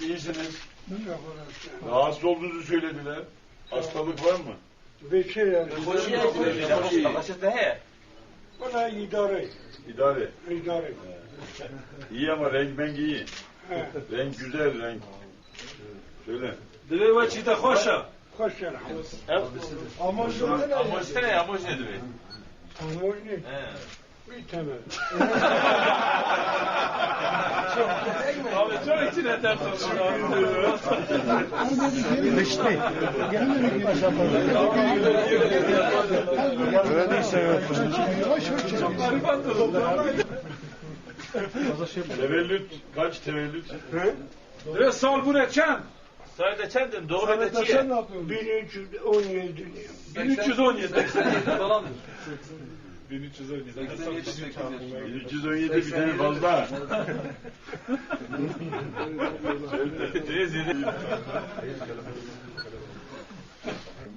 İyisiniz. Rahatsız olduğunuzu söylediler. Hastalık var mı? Bekir yani. Bana idare. İdare. İdare. İyi ama renk menk iyi. Renk güzel renk. Söyle. Dve çita hoşa. Hoş geldin. Amoj ne? Amoj ne? Amoj ne dve? Amor ne? Bir tane. Çok içine dert oluyor. Tevellüt kaç tevellüt? Dve sal bu ne çen? Sayede çendim doğru da çiye. 1317 1317. 1317 bir tane fazla.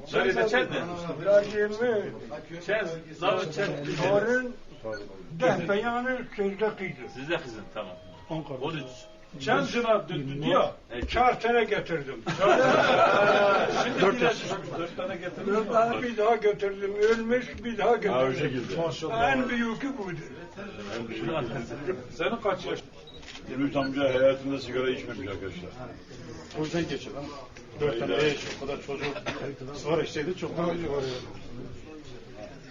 Sayede çendim. Racimi Çen. Zavut çen. Torun deh beyanı sözde kıydı. Sizde kızın tamam. 13. Çen Ben cına diyor. çar tane getirdim. Dört düşmüş. Dört tane getirdim. Bir daha götürdüm. Ölmüş bir daha Ha o götürdüm. En büyüğü buydu. En. Senin kaç yaş? Ümit amca hayatında sigara içmemiş arkadaşlar. O yüzden geçer. Dört tane eş, o kadar çocuk. Sigara içseydi çok daha iyi var.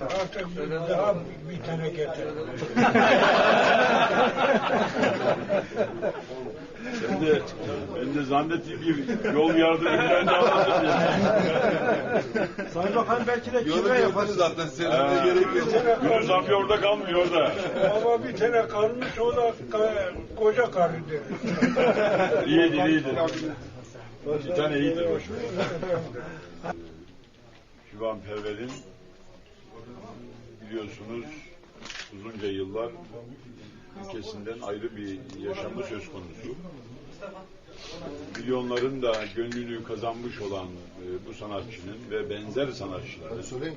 Artık bir daha bir tane getirdim. Ben de, ben de zannettiğim bir yol yardım ben de anladım ya. Sayın Bakan belki de Yolu yaparız zaten seninle gerek yok. Yunus orada kalmıyor orada. Ama bir tane kalmış o da ka- koca karıydı. İyidir iyidir. Bir tane iyidir ver. Şivan Perver'in biliyorsunuz uzunca yıllar ülkesinden ayrı bir yaşamı söz konusu. Milyonların da gönlünü kazanmış olan e, bu sanatçının ve benzer sanatçıların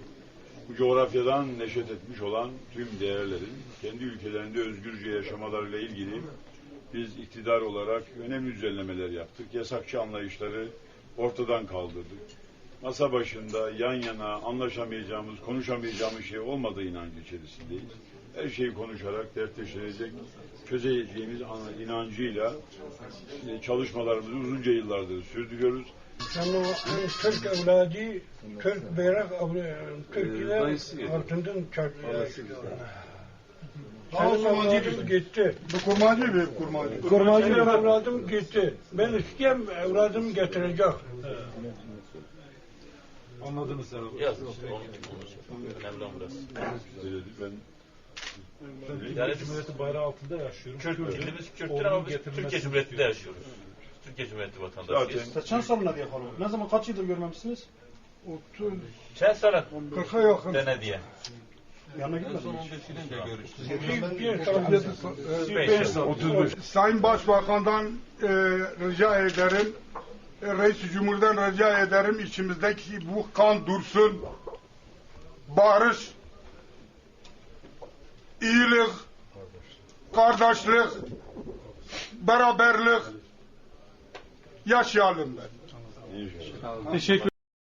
bu coğrafyadan neşet etmiş olan tüm değerlerin kendi ülkelerinde özgürce yaşamalarıyla ilgili biz iktidar olarak önemli düzenlemeler yaptık. Yasakçı anlayışları ortadan kaldırdık. Masa başında yan yana anlaşamayacağımız, konuşamayacağımız şey olmadığı inancı içerisindeyiz. Her şeyi konuşarak dertleşilecek, çözeceğimiz ana- inancıyla e, çalışmalarımızı uzunca yıllardır sürdürüyoruz. Hani Türk evladı, Türk bayrak evladı, Türkiye altından çarptı. Benim evladım gitti. Bu kurmacı bir kurmacı. Kurmacı evladım gitti. Ben isteyen evladımı getirecek. Anladınız herhalde. Yaz. Önemli olan burası. Ben Yani Cumhuriyeti bayrağı altında yaşıyorum. Kürt, kendimiz Kürtler ama biz Türkiye Cumhuriyeti'nde yaşıyoruz. Türkiye Cumhuriyeti vatandaşıyız. zaten Çen sorunlar yapalım. Ne zaman kaç yıldır görmemişsiniz? 30, Sen sana 40'a yakın. dene diye. Yanına gitmedin mi? Bir, bir, Sayın Başbakan'dan e, rica ederim, e, Reis Cumhur'dan rica ederim içimizdeki bu kan dursun, barış, iyilik, kardeşlik, beraberlik yaşayalım. inşallah. Teşekkür